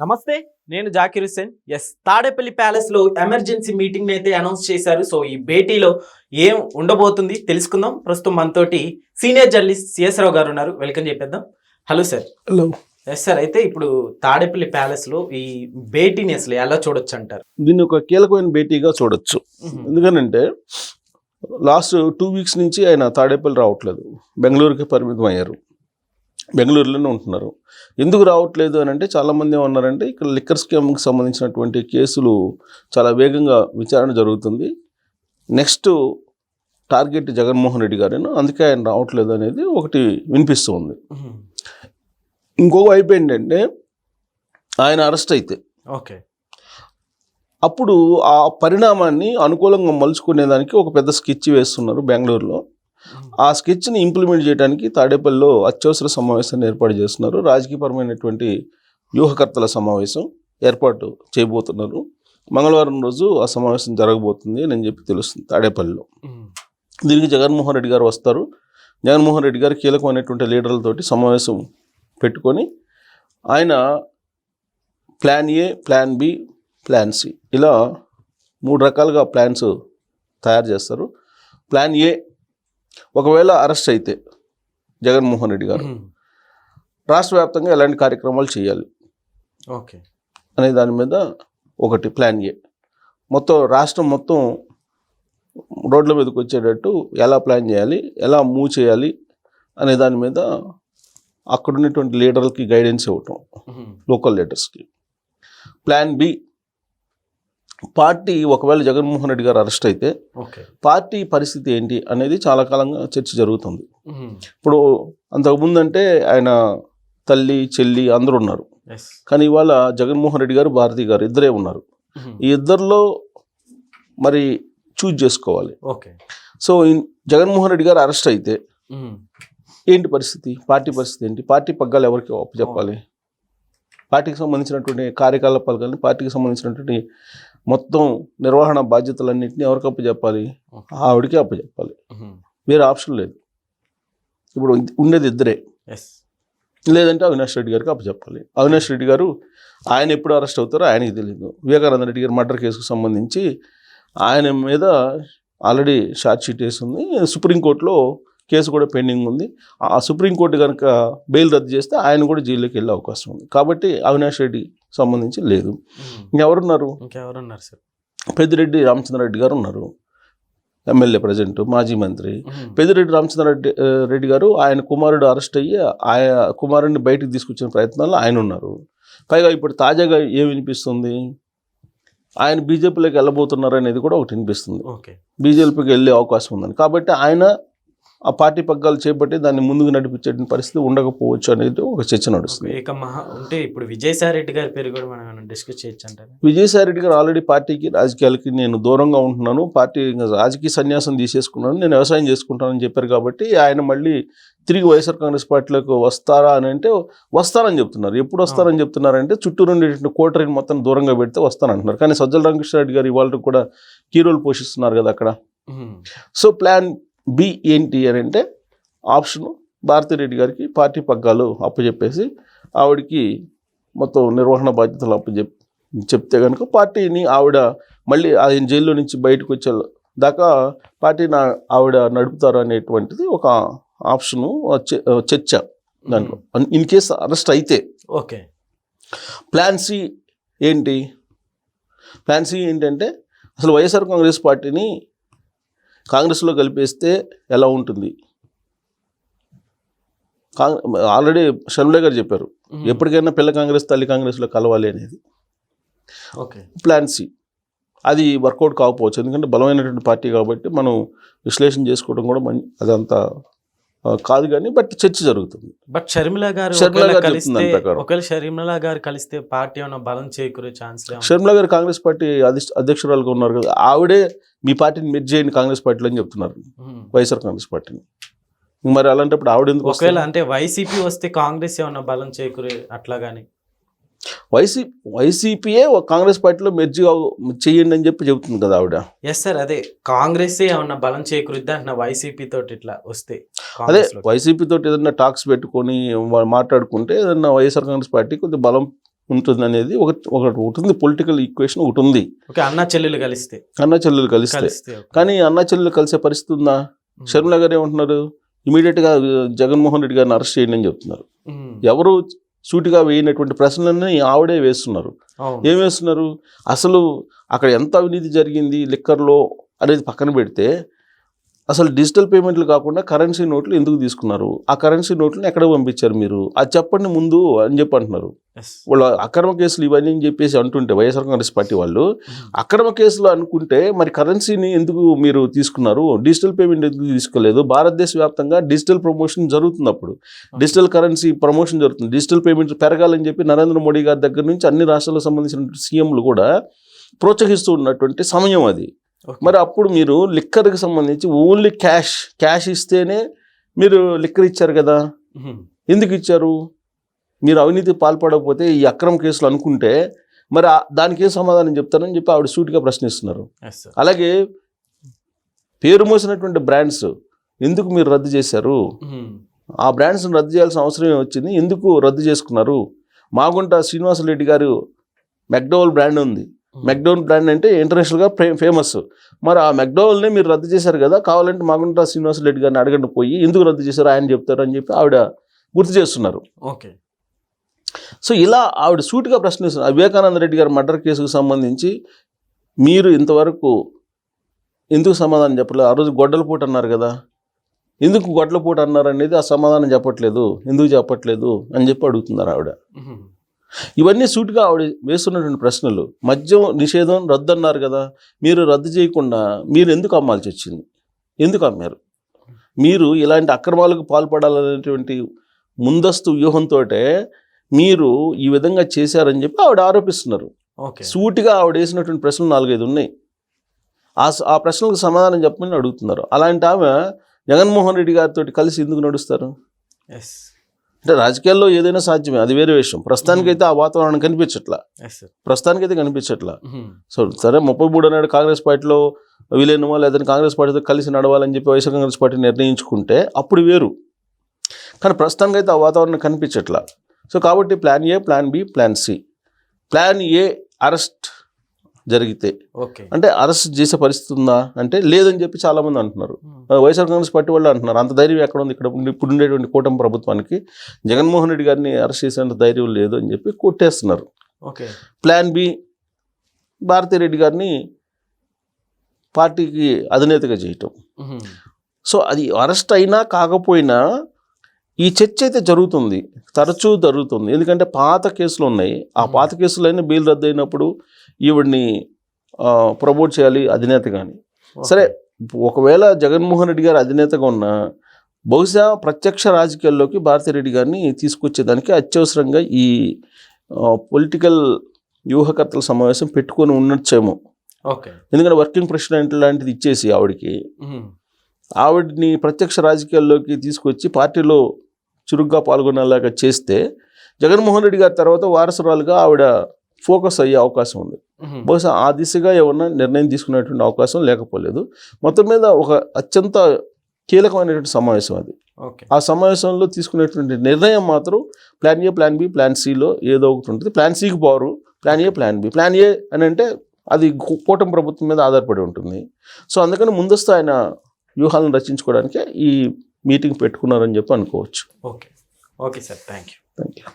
నమస్తే నేను జాకిర్ హుస్సేన్. ఎస్ తాడేపల్లి ప్యాలెస్లో ఎమర్జెన్సీ మీటింగ్ అయితే అనౌన్స్ చేశారు. సో ఈ భేటీలో ఏం ఉండబోతుంది తెలుసుకుందాం. ప్రస్తుతం మనతోటి సీనియర్ జర్నలిస్ట్ సిఎస్ రావు గారు ఉన్నారు. వెల్కమ్ చెప్పేద్దాం. Hello sir hello yes sir అయితే ఇప్పుడు తాడేపల్లి ప్యాలెస్లో ఈ భేటీని అసలు ఎలా చూడొచ్చు అంటారు? దీన్ని ఒక కీలకమైన భేటీగా చూడొచ్చు. ఎందుకనంటే లాస్ట్ టూ వీక్స్ నుంచి ఆయన తాడేపల్లి రావట్లేదు. బెంగళూరుకి పరిమితం అయ్యారు బెంగళూరులోనే ఉంటున్నారు. ఎందుకు రావట్లేదు అని అంటే చాలామంది ఏమన్నారంటే ఇక్కడ లిక్కర్ స్కామ్కి సంబంధించినటువంటి కేసులు చాలా వేగంగా విచారణ జరుగుతుంది. నెక్స్ట్ టార్గెట్ జగన్మోహన్ రెడ్డి గారేను అందుకే ఆయన రావట్లేదు అనేది ఒకటి వినిపిస్తూ ఉంది ఇంకొక వైపు ఏంటంటే ఆయన అరెస్ట్ అయితే ఓకే. అప్పుడు ఆ పరిణామాన్ని అనుకూలంగా మలుచుకునేదానికి ఒక పెద్ద స్కెచ్ వేస్తున్నారు బెంగళూరులో. ఆ స్కెచ్ని ఇంప్లిమెంట్ చేయడానికి తాడేపల్లిలో అత్యవసర సమావేశాన్ని ఏర్పాటు చేస్తున్నారు. రాజకీయపరమైనటువంటి వ్యూహకర్తల సమావేశం ఏర్పాటు చేయబోతున్నారు. మంగళవారం రోజు ఆ సమావేశం జరగబోతుంది అని చెప్పి తెలుస్తుంది తాడేపల్లిలో. దీనికి జగన్మోహన్ రెడ్డి గారు వస్తారు. జగన్మోహన్ రెడ్డి గారు కీలకమైనటువంటి లీడర్లతోటి సమావేశం పెట్టుకొని ఆయన plan A plan B plan C ఇలా మూడు రకాలుగా ప్లాన్స్ తయారు చేస్తారు. ప్లాన్ ఏ ఒకవేళ అరెస్ట్ అయితే జగన్మోహన్ రెడ్డి గారు రాష్ట్ర వ్యాప్తంగా ఎలాంటి కార్యక్రమాలు చేయాలి ఓకే. అనే దాని మీద ఒకటి ప్లాన్ ఏ. మొత్తం రాష్ట్రం మొత్తం రోడ్ల మీదకి వచ్చేటట్టు ఎలా ప్లాన్ చేయాలి ఎలా మూవ్ చేయాలి అనే దాని మీద అక్కడ ఉన్నటువంటి లీడర్లకి గైడెన్స్ ఇవ్వటం లోకల్ లీడర్స్కి. ప్లాన్ బి పార్టీ ఒకవేళ జగన్మోహన్ రెడ్డి గారు అరెస్ట్ అయితే పార్టీ పరిస్థితి ఏంటి అనేది చాలా కాలంగా చర్చ జరుగుతుంది. ఇప్పుడు అంతకుముందు అంటే ఆయన తల్లి చెల్లి అందరూ ఉన్నారు. కానీ ఇవాళ జగన్మోహన్ రెడ్డి గారు భారతి గారు ఇద్దరే ఉన్నారు. ఈ ఇద్దరిలో మరి చూజ్ చేసుకోవాలి. ఓకే. సో జగన్మోహన్ రెడ్డి గారు అరెస్ట్ అయితే ఏంటి పరిస్థితి? పార్టీ పరిస్థితి ఏంటి? పార్టీ పగ్గాలు ఎవరికి చెప్పాలి? పార్టీకి సంబంధించినటువంటి కార్యకలాపాలు కానీ పార్టీకి సంబంధించినటువంటి మొత్తం నిర్వహణ బాధ్యతలన్నింటినీ ఎవరికి అప్పచెప్పాలి ఆవిడకి అప్పచెప్పాలి వేరే ఆప్షన్ లేదు. ఇప్పుడు ఉండేది ఇద్దరే. లేదంటే అవినాష్ రెడ్డి గారికి అప్పచెప్పాలి అవినాష్ రెడ్డి గారు ఆయన ఎప్పుడు అరెస్ట్ అవుతారో ఆయనకి తెలియదు వివేకానంద రెడ్డి గారి మర్డర్ కేసుకు సంబంధించి ఆయన మీద ఆల్రెడీ షార్ట్ షీట్ వేసి ఉంది సుప్రీంకోర్టులో కేసు కూడా పెండింగ్ ఉంది. ఆ సుప్రీంకోర్టు కనుక బెయిల్ రద్దు చేస్తే ఆయన కూడా జైల్లోకి వెళ్ళే అవకాశం ఉంది. కాబట్టి అవినాష్ రెడ్డి సంబంధించి లేదు. ఇంకెవరున్నారు? ఇంకెవరున్నారు సార్? పెద్దిరెడ్డి రామచంద్రారెడ్డి గారు ఉన్నారు. ఎమ్మెల్యే ప్రజెంట్ మాజీ మంత్రి. పెద్దిరెడ్డి రామచంద్రారెడ్డి రెడ్డి గారు ఆయన కుమారుడు అరెస్ట్ అయ్యి ఆయన కుమారుడిని బయటికి తీసుకొచ్చిన ప్రయత్నాల్లో ఆయన ఉన్నారు. పైగా ఇప్పుడు తాజాగా ఏం వినిపిస్తుంది? ఆయన బీజేపీలోకి వెళ్ళబోతున్నారు అనేది కూడా ఒకటి వినిపిస్తుంది. బీజేపీకి వెళ్ళే అవకాశం ఉందని. కాబట్టి ఆయన ఆ పార్టీ పగ్గాలు చేపట్టి దాన్ని ముందుకు నడిపించే పరిస్థితి ఉండకపోవచ్చు అనేది ఒక చర్చ నడుస్తుంది. ఉంటే ఇప్పుడు విజయసాయి రెడ్డి గారి పేరు కూడా మనం డిస్కస్ చేయొచ్చు అంటారు? విజయసాయి రెడ్డి గారు ఆల్రెడీ పార్టీకి రాజకీయాలకి నేను దూరంగా ఉంటున్నాను. పార్టీ రాజకీయ సన్యాసం తీసేసుకున్నాను. నేను వ్యవసాయం చేసుకుంటానని చెప్పారు కాబట్టి ఆయన మళ్ళీ తిరిగి వైఎస్ఆర్ కాంగ్రెస్ పార్టీలోకి వస్తారా అని అంటే వస్తారని చెప్తున్నారు. ఎప్పుడు వస్తారని చెప్తున్నారంటే చుట్టూ ఉండేటువంటి కోటరీని మొత్తం దూరంగా పెడితే వస్తానంటున్నారు. కానీ సజ్జల రామకృష్ణారెడ్డి గారు ఇవాళ కూడా కీ రోల్ పోషిస్తున్నారు కదా అక్కడ. సో ప్లాన్ బి ఏంటి అని అంటే ఆప్షన్ భారతిరెడ్డి గారికి పార్టీ పగ్గాలు అప్పచెప్పేసి ఆవిడకి మొత్తం నిర్వహణ బాధ్యతలు అప్పచెప్ చెప్తే కనుక పార్టీని ఆవిడ మళ్ళీ ఆయన జైల్లో నుంచి బయటకు వచ్చే దాకా పార్టీని ఆవిడ నడుపుతారు అనేటువంటిది ఒక ఆప్షను చర్చ దాంట్లో. ఇన్ కేస్ అరెస్ట్ అయితే. ఓకే. ప్లాన్ సి ఏంటి? ప్లాన్ సి ఏంటంటే అసలు వైఎస్ఆర్ కాంగ్రెస్ పార్టీని కాంగ్రెస్లో కలిపేస్తే ఎలా ఉంటుంది? కాంగ్ ఆల్రెడీ షర్మిల గారు చెప్పారు ఎప్పటికైనా పిల్ల కాంగ్రెస్ తల్లి కాంగ్రెస్లో కలవాలి అనేది. ఓకే. Plan C. అది వర్కౌట్ కాకపోవచ్చు ఎందుకంటే బలమైనటువంటి పార్టీ కాబట్టి మనం విశ్లేషణ చేసుకోవడం కూడా మంచి అదంతా కాదు కానీ బట్ చర్చ జరుగుతుంది. బట్ షర్మిల గారు షర్మిల గారు దాని ప్రకారం. ఒకవేళ షర్మిల గారు కలిస్తే పార్టీ ఏమైనా బలం చేకూరే ఛాన్స్ షర్మిల గారు కాంగ్రెస్ పార్టీ అధ్యక్షురాలుగా ఉన్నారు కదా ఆవిడే మీ పార్టీని మిర్జ్ చేయండి కాంగ్రెస్ పార్టీలో అని చెప్తున్నారు. వైఎస్ఆర్ కాంగ్రెస్ పార్టీని. మరి అలాంటప్పుడు ఆవిడ ఎందుకు ఒకవేళ అంటే వైసీపీ వస్తే కాంగ్రెస్ ఏమైనా బలం చేకూరే అట్లా గానీ? వైసీ వైసీపీయే కాంగ్రెస్ పార్టీలో మెర్జ్ చెయ్యండి అని చెప్పి చెబుతుంది కదా ఆవిడ. ఎస్ సార్ అదే కాంగ్రెస్ ఏమన్నా బలం చేకూరుద్ది? అంటున్నా వైసీపీ తోటి ఇట్లా వస్తే అదే. వైసీపీ తోటి ఏదైనా టాక్స్ పెట్టుకొని మాట్లాడుకుంటే ఏదైనా వైఎస్ఆర్ కాంగ్రెస్ పార్టీ కొద్దిగా బలం ఉంటుంది అనేది ఒక ఒకటి ఉంటుంది. పొలిటికల్ ఈక్వేషన్ ఒకటి ఉంది. అన్న చెల్లెలు కలిస్తే. అన్న చెల్లెలు కలిస్తే. కానీ అన్న చెల్లెలు కలిసే పరిస్థితి ఉందా? ఉమ్. షర్మిల గారు ఏమంటున్నారు? ఇమీడియట్గా జగన్మోహన్ రెడ్డి గారిని అరెస్ట్ చేయండి అని చెప్తున్నారు. ఉమ్. ఎవరు సూటిగా వేయనటువంటి ప్రశ్నలన్నీ ఆవిడే వేస్తున్నారు. ఏం వేస్తున్నారు? అసలు అక్కడ ఎంత అవినీతి జరిగింది? లిక్కర్లో అనేది పక్కన పెడితే అసలు డిజిటల్ పేమెంట్లు కాకుండా కరెన్సీ నోట్లు ఎందుకు తీసుకున్నారు? ఆ కరెన్సీ నోట్లను ఎక్కడ పంపించారు మీరు? అది చెప్పండి ముందు అని చెప్పి అంటున్నారు. వాళ్ళ అక్రమ కేసులు ఇవన్నీ అని చెప్పేసి అంటుంటే వైఎస్ఆర్ కాంగ్రెస్ పార్టీ వాళ్ళు ఉమ్. అక్రమ కేసులు అనుకుంటే మరి కరెన్సీని ఎందుకు మీరు తీసుకున్నారు? డిజిటల్ పేమెంట్ ఎందుకు తీసుకోలేదు? భారతదేశ వ్యాప్తంగా డిజిటల్ ప్రమోషన్ జరుగుతుంది అప్పుడు డిజిటల్ కరెన్సీ ప్రమోషన్ జరుగుతుంది. డిజిటల్ పేమెంట్స్ పెరగాలని చెప్పి నరేంద్ర మోడీ గారి దగ్గర నుంచి అన్ని రాష్ట్రాలకు సంబంధించిన సీఎంలు కూడా ప్రోత్సహిస్తూ ఉన్నటువంటి సమయం అది. మరి అప్పుడు మీరు లిక్కర్కి సంబంధించి ఓన్లీ క్యాష్ క్యాష్ ఇస్తేనే మీరు లిక్కర్ ఇచ్చారు కదా. ఎందుకు ఇచ్చారు? మీరు అవినీతి పాల్పడకపోతే ఈ అక్రమ కేసులు అనుకుంటే మరి దానికి ఏం సమాధానం చెప్తారని చెప్పి ఆవిడ సూటిగా ప్రశ్నిస్తున్నారు. అలాగే పేరు మోసినటువంటి బ్రాండ్స్ ఎందుకు మీరు రద్దు చేశారు. ఆ బ్రాండ్స్ని రద్దు చేయాల్సిన అవసరం వచ్చింది? ఎందుకు రద్దు చేసుకున్నారు? మాగుంట శ్రీనివాసరెడ్డి గారు మెక్డోవల్ బ్రాండ్ ఉంది. మెక్డోవల్ బ్రాండ్ అంటే ఇంటర్నేషనల్గా ఫేమస్. మరి ఆ మెక్డోవల్ని మీరు రద్దు చేశారు కదా కావాలంటే మాగుంట శ్రీనివాసరెడ్డి గారిని అడగండి పోయి ఎందుకు రద్దు చేశారు ఆయన చెప్తారు అని చెప్పి ఆవిడ గుర్తు చేస్తున్నారు. ఓకే. సో ఇలా ఆవిడ సూటిగా ప్రశ్నిస్తున్నారు. వివేకానంద రెడ్డి గారి మర్డర్ కేసుకు సంబంధించి మీరు ఇంతవరకు ఎందుకు సమాధానం చెప్పలేదు? ఆ రోజు గొడ్డలపూట అన్నారు కదా. ఎందుకు గొడ్డలపూట అన్నారు అనేది ఆ సమాధానం చెప్పట్లేదు ఎందుకు చెప్పట్లేదు అని చెప్పి అడుగుతున్నారు ఆవిడ. ఇవన్నీ సూటిగా ఆవిడ వేస్తున్నటువంటి ప్రశ్నలు. మద్యం నిషేధం రద్దు అన్నారు కదా. మీరు రద్దు చేయకుండా మీరు ఎందుకు అమ్మాల్సి వచ్చింది ఎందుకు అమ్మారు? మీరు ఇలాంటి అక్రమాలకు పాల్పడాలనేటువంటి ముందస్తు వ్యూహంతో మీరు ఈ విధంగా చేశారని చెప్పి ఆవిడ ఆరోపిస్తున్నారు. ఓకే. సూటిగా ఆవిడ వేసినటువంటి ప్రశ్నలు నాలుగైదు ఉన్నాయి. ఆ ఆ ప్రశ్నలకు సమాధానం చెప్పమని అడుగుతున్నారు. అలాంటి ఆమె జగన్మోహన్ రెడ్డి గారితో కలిసి ఎందుకు నడుస్తారు? ఎస్ అంటే రాజకీయాల్లో ఏదైనా సాధ్యమే అది వేరే విషయం. ప్రస్తుతానికైతే ఆ వాతావరణం కనిపించట్లా. ప్రస్తుతానికైతే కనిపించట్లా. ఉమ్. సో సరే ముప్పై మూడు నాడు కాంగ్రెస్ పార్టీలో విలీనమో లేదంటే కాంగ్రెస్ పార్టీతో కలిసి నడవాలని చెప్పి వైఎస్ఆర్ కాంగ్రెస్ పార్టీ నిర్ణయించుకుంటే అప్పుడు వేరు. కానీ ప్రస్తుతానికైతే ఆ వాతావరణం కనిపించట్లా. సో కాబట్టి plan A plan B plan C plan A arrest జరిగితే. ఓకే. అంటే అరెస్ట్ చేసే పరిస్థితి ఉందా? అంటే లేదని చెప్పి చాలామంది అంటున్నారు. ఉమ్. ఆ, వైఎస్ఆర్ కాంగ్రెస్ పార్టీ వాళ్ళు అంటున్నారు. అంత ధైర్యం ఎక్కడ ఉంది? ఇక్కడ ఇప్పుడు ఉండేటువంటి కూటమి ప్రభుత్వానికి జగన్మోహన్ రెడ్డి గారిని అరెస్ట్ చేసేంత ధైర్యం లేదు అని చెప్పి కొట్టేస్తున్నారు. ఓకే. ప్లాన్ బి భారతిరెడ్డి గారిని పార్టీకి అధినేతగా చేయటం. సో అది అరెస్ట్ అయినా కాకపోయినా ఈ చర్చ అయితే జరుగుతుంది తరచూ జరుగుతుంది. ఎందుకంటే పాత కేసులు ఉన్నాయి. ఆ పాత కేసులైనా బెయిల్ రద్దు అయినప్పుడు ఈవిడ్ని ప్రమోట్ చేయాలి అధినేత కానీ. సరే ఒకవేళ జగన్మోహన్ రెడ్డి గారు అధినేతగా ఉన్నా బహుశా ప్రత్యక్ష రాజకీయాల్లోకి భారతిరెడ్డి గారిని తీసుకొచ్చేదానికి అత్యవసరంగా ఈ పొలిటికల్ వ్యూహకర్తల సమావేశం పెట్టుకొని ఉండొచ్చేమో. ఓకే. ఎందుకంటే వర్కింగ్ ప్రెసిడెంట్ లాంటిది ఇచ్చేసి ఆవిడకి. ఆవిడని ప్రత్యక్ష రాజకీయాల్లోకి తీసుకొచ్చి పార్టీలో చురుగ్గా పాల్గొనేలాగా చేస్తే జగన్మోహన్ రెడ్డి గారి తర్వాత వారసురాలుగా ఆవిడ ఫోకస్ అయ్యే అవకాశం ఉంది. బహుశా ఆ దిశగా ఏమన్నా నిర్ణయం తీసుకునేటువంటి అవకాశం లేకపోలేదు. మొత్తం మీద ఒక అత్యంత కీలకమైనటువంటి సమావేశం అది. ఆ సమావేశంలో తీసుకునేటువంటి నిర్ణయం మాత్రం plan A plan B plan సిలో ఏదో ఒకటి ఉంటుంది. ప్లాన్ సికి పోరు plan A plan B. Plan A అని అంటే అది కూటమి ప్రభుత్వం మీద ఆధారపడి ఉంటుంది. సో అందుకని ముందస్తు ఆయన వ్యూహాలను రచించుకోవడానికే ఈ మీటింగ్ పెట్టుకున్నారని చెప్పి అనుకోవచ్చు. Okay. Okay sir. Thank you thank you